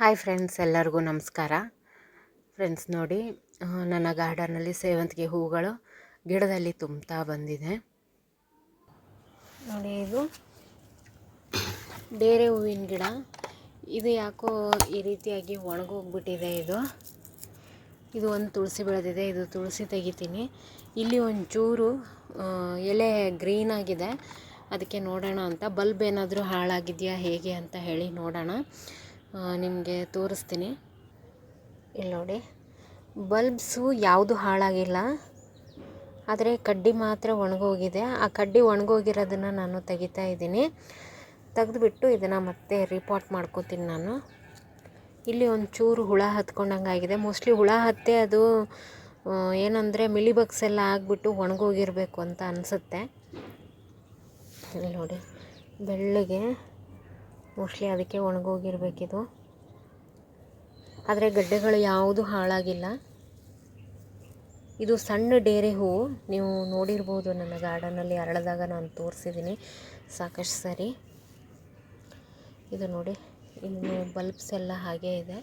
Hi friends, ಎಲ್ಲರಿಗೂ ನಮಸ್ಕಾರ. Friends ನೋಡಿ ನನ್ನ ಗಾರ್ಡನಲ್ಲಿ ಸೇವಂತಿಗೆ ಹೂಗಳು ಗಿಡದಲ್ಲಿ ತುಂಬ್ತಾ ಬಂದಿದೆ. ನೋಡಿ ಇದು ಬೇರೆ ಹೂವಿನ ಗಿಡ. ಇದು ಯಾಕೋ ಈ ರೀತಿಯಾಗಿ ಒಣಗೋಗ್ಬಿಟ್ಟಿದೆ ಇದು. ಇದು ಒಂದು ತುಳಸಿ ಬೆಳೆದಿದೆ, ಇದು ತುಳಸಿ ತೆಗಿತೀನಿ. ಇಲ್ಲಿ ಒಂಚೂರು ಎಲೆ ಗ್ರೀನ್ ಆಗಿದೆ. ಅದಕ್ಕೆ ನೋಡೋಣ ಅಂತ. ಬಲ್ಬ್ ಏನಾದರೂ ಹಾಳಾಗಿದೆಯಾ ಹೇಗೆ ಅಂತ ಹೇಳಿ ನೋಡೋಣ. ನಿಮಗೆ ತೋರಿಸ್ತೀನಿ. ಇಲ್ಲಿ ನೋಡಿ. ಬಲ್ಬ್ಸು ಯಾವುದು ಹಾಳಾಗಿಲ್ಲ. ಆದರೆ ಕಡ್ಡಿ ಮಾತ್ರ ಒಣಗೋಗಿದೆ. ಆ ಕಡ್ಡಿ ಒಣಗೋಗಿರೋದನ್ನು ನಾನು ತೆಗಿತಾ ಇದ್ದೀನಿ. ತೆಗೆದುಬಿಟ್ಟು ಇದನ್ನು ಮತ್ತೆ ರಿಪೋರ್ಟ್ ಮಾಡ್ಕೋತೀನಿ ನಾನು. ಇಲ್ಲಿ ಒಂಚೂರು ಹುಳ ಹತ್ಕೊಂಡಂಗೆ ಆಗಿದೆ ಮೋಸ್ಟ್ಲಿ ಹುಳ ಹತ್ತೆ ಅದು ಏನಂದರೆ ಏನಂದರೆ ಮಿಲಿಬಗ್ಸ್ ಎಲ್ಲ ಆಗಿಬಿಟ್ಟು ಒಣಗೋಗಿರಬೇಕು ಅಂತ ಅನಿಸುತ್ತೆ. ಇಲ್ಲಿ ನೋಡಿ. ಬೆಳ್ಳಗೆ ಮೋಸ್ಟ್ಲಿ ಅದಕ್ಕೆ ಒಣಗೋಗಿರಬೇಕಿದು. ಆದರೆ ಗಡ್ಡೆಗಳು ಯಾವುದು ಹಾಳಾಗಿಲ್ಲ. ಇದು ಸಣ್ಣ ಡೇರೆ ಹೂವು ನೀವು ನೋಡಿರ್ಬೋದು ನನ್ನ ಗಾರ್ಡನಲ್ಲಿ ಅರಳದಾಗ ನಾನು ತೋರಿಸಿದ್ದೀನಿ. ಸಾಕಷ್ಟು ಸರಿ. ಇದು ನೋಡಿ, ಇನ್ನು ಬಲ್ಬ್ಸ್ ಎಲ್ಲ ಹಾಗೇ ಇದೆ.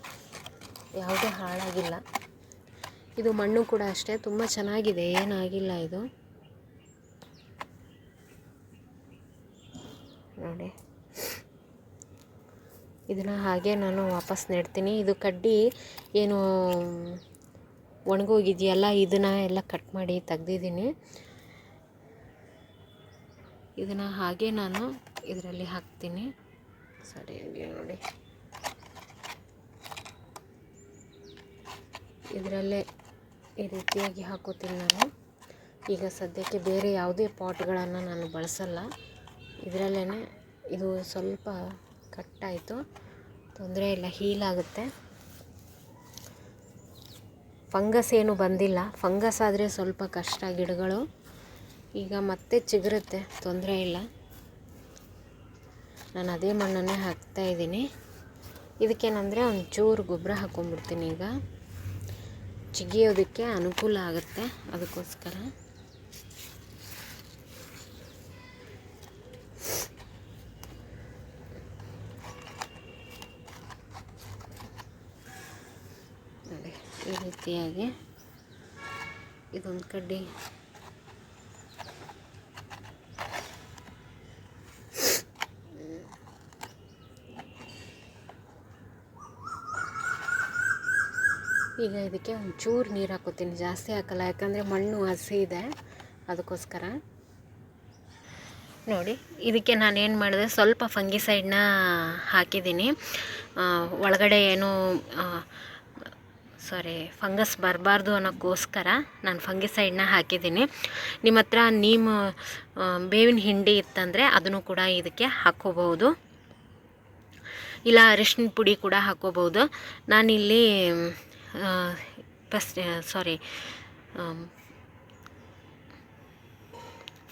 ಯಾವುದೇ ಹಾಳಾಗಿಲ್ಲ. ಇದು ಮಣ್ಣು ಕೂಡ ಅಷ್ಟೇ, ತುಂಬ ಚೆನ್ನಾಗಿದೆ, ಏನಾಗಿಲ್ಲ ಇದು. ನೋಡಿ. ಇದನ್ನು ಹಾಗೆ ನಾನು ವಾಪಸ್ ನೆಡ್ತೀನಿ. ಇದು ಕಡ್ಡಿ ಏನು ಒಣಗೋಗಿದೆಯಲ್ಲ, ಇದನ್ನು ಎಲ್ಲ ಕಟ್ ಮಾಡಿ ತೆಗ್ದಿದ್ದೀನಿ. ಇದನ್ನು ಹಾಗೆ ನಾನು ಇದರಲ್ಲಿ ಹಾಕ್ತೀನಿ. ಸರಿ ನೋಡಿ. ಇದರಲ್ಲೇ ಈ ರೀತಿಯಾಗಿ ಹಾಕೋತೀನಿ ನಾನು. ಈಗ ಸದ್ಯಕ್ಕೆ ಬೇರೆ ಯಾವುದೇ ಪಾಟ್ಗಳನ್ನು ನಾನು ಬಳಸಲ್ಲ. ಇದರಲ್ಲೇ ಇದು ಸ್ವಲ್ಪ ಕಟ್ಟಾಯಿತು. ತೊಂದರೆ ಇಲ್ಲ ಹೀಲ್ ಆಗುತ್ತೆ. ಫಂಗಸ್ ಏನು ಬಂದಿಲ್ಲ. ಫಂಗಸ್ ಆದರೆ ಸ್ವಲ್ಪ ಕಷ್ಟ ಗಿಡಗಳು. ಈಗ ಮತ್ತೆ ಚಿಗುರುತ್ತೆ, ತೊಂದರೆ ಇಲ್ಲ. ನಾನು ಅದೇ ಮಣ್ಣನ್ನೇ ಹಾಕ್ತಾ ಇದ್ದೀನಿ. ಇದಕ್ಕೇನಂದರೆ ಒಂಚೂರು ಗೊಬ್ಬರ ಹಾಕ್ಕೊಂಡ್ಬಿಡ್ತೀನಿ ಈಗ. ಚಿಗಿಯೋದಕ್ಕೆ ಅನುಕೂಲ ಆಗುತ್ತೆ ಅದಕ್ಕೋಸ್ಕರ ನೋಡಿ ಈ ರೀತಿಯಾಗಿ ಇದೊಂದು ಕಡ್ಡಿ. ಈಗ ಇದಕ್ಕೆ ಒಂಚೂರು ನೀರು ಹಾಕೋತೀನಿ, ಜಾಸ್ತಿ ಹಾಕಲ್ಲ, ಯಾಕಂದರೆ ಮಣ್ಣು ಹಸಿ ಇದೆ, ಅದಕ್ಕೋಸ್ಕರ. ನೋಡಿ, ಇದಕ್ಕೆ ನಾನು ಏನು ಮಾಡಿದೆ, ಸ್ವಲ್ಪ ಫಂಗಿಸೈಡ್ನ ಹಾಕಿದ್ದೀನಿ. ಒಳಗಡೆ ಏನು ಸಾರಿ ಫಂಗಸ್ ಬರಬಾರ್ದು ಅನ್ನೋಕ್ಕೋಸ್ಕರ ನಾನು ಫಂಗಿಸೈಡ್ನ ಹಾಕಿದ್ದೀನಿ. ನಿಮ್ಮ ಹತ್ರ ನೀಮ್ ಬೇವಿನ ಹಿಂಡಿ ಇತ್ತಂದರೆ ಅದನ್ನು ಕೂಡ ಇದಕ್ಕೆ ಹಾಕ್ಕೋಬಹುದು. ಇಲ್ಲ ಅರಿಶಿನ ಪುಡಿ ಕೂಡ ಹಾಕ್ಕೋಬಹುದು. ನಾನಿಲ್ಲಿ ಫಸ್ಟ್ ಸಾರಿ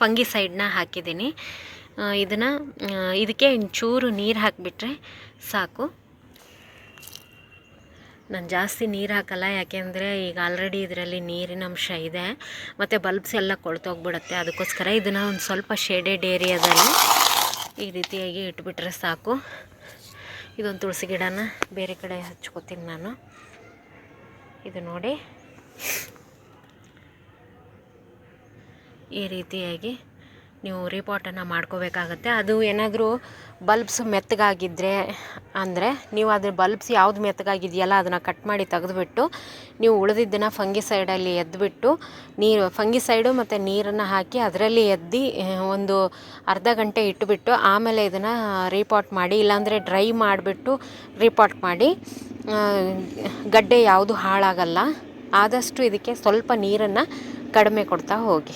ಫಂಗಿಸೈಡ್ನ ಹಾಕಿದ್ದೀನಿ. ಇದನ್ನು ಇದಕ್ಕೆ ಒಂಚೂರು ನೀರು ಹಾಕಿಬಿಟ್ರೆ ಸಾಕು. ನಾನು ಜಾಸ್ತಿ ನೀರು ಹಾಕಲ್ಲ, ಯಾಕೆಂದರೆ ಈಗ ಆಲ್ರೆಡಿ ಇದರಲ್ಲಿ ನೀರಿನ ಅಂಶ ಇದೆ. ಮತ್ತು ಬಲ್ಬ್ಸ್ ಎಲ್ಲ ಕೊಳ್ತೋಗ್ಬಿಡುತ್ತೆ. ಅದಕ್ಕೋಸ್ಕರ ಇದನ್ನು ಒಂದು ಸ್ವಲ್ಪ ಶೇಡೆಡ್ ಏರಿಯಾದಲ್ಲಿ ಈ ರೀತಿಯಾಗಿ ಇಟ್ಬಿಟ್ರೆ ಸಾಕು. ಇದೊಂದು ತುಳಸಿ ಗಿಡನ ಬೇರೆ ಕಡೆ ಹಚ್ಕೋತೀನಿ ನಾನು. ಇದು ನೋಡಿ. ಈ ರೀತಿಯಾಗಿ ನೀವು ರಿಪೋರ್ಟನ್ನು ಮಾಡ್ಕೋಬೇಕಾಗತ್ತೆ. ಅದು ಏನಾದರೂ ಬಲ್ಬ್ಸ್ ಮೆತ್ತಗಾಗಿದ್ದರೆ ಅಂದರೆ ನೀವು ಅದ್ರ ಬಲ್ಬ್ಸ್ ಯಾವ್ದು ಮೆತ್ತಗಾಗಿದೆಯಲ್ಲ ಅದನ್ನು ಕಟ್ ಮಾಡಿ ತೆಗೆದುಬಿಟ್ಟು ನೀವು ಉಳಿದಿದ್ದನ್ನು ಫಂಗಿಸೈಡಲ್ಲಿ ಎದ್ದುಬಿಟ್ಟು ನೀರು ಫಂಗಿಸೈಡು ಮತ್ತು ನೀರನ್ನು ಹಾಕಿ ಅದರಲ್ಲಿ ಎದ್ದು ಒಂದು ಅರ್ಧ ಗಂಟೆ ಇಟ್ಟುಬಿಟ್ಟು ಆಮೇಲೆ ಇದನ್ನು ರಿಪೋರ್ಟ್ ಮಾಡಿ, ಇಲ್ಲಾಂದರೆ ಡ್ರೈ ಮಾಡಿಬಿಟ್ಟು ರಿಪೋರ್ಟ್ ಮಾಡಿ ಗಡ್ಡೆ ಯಾವುದು ಹಾಳಾಗಲ್ಲ. ಆದಷ್ಟು ಇದಕ್ಕೆ ಸ್ವಲ್ಪ ನೀರನ್ನು ಕಡಿಮೆ ಕೊಡ್ತಾ ಹೋಗಿ.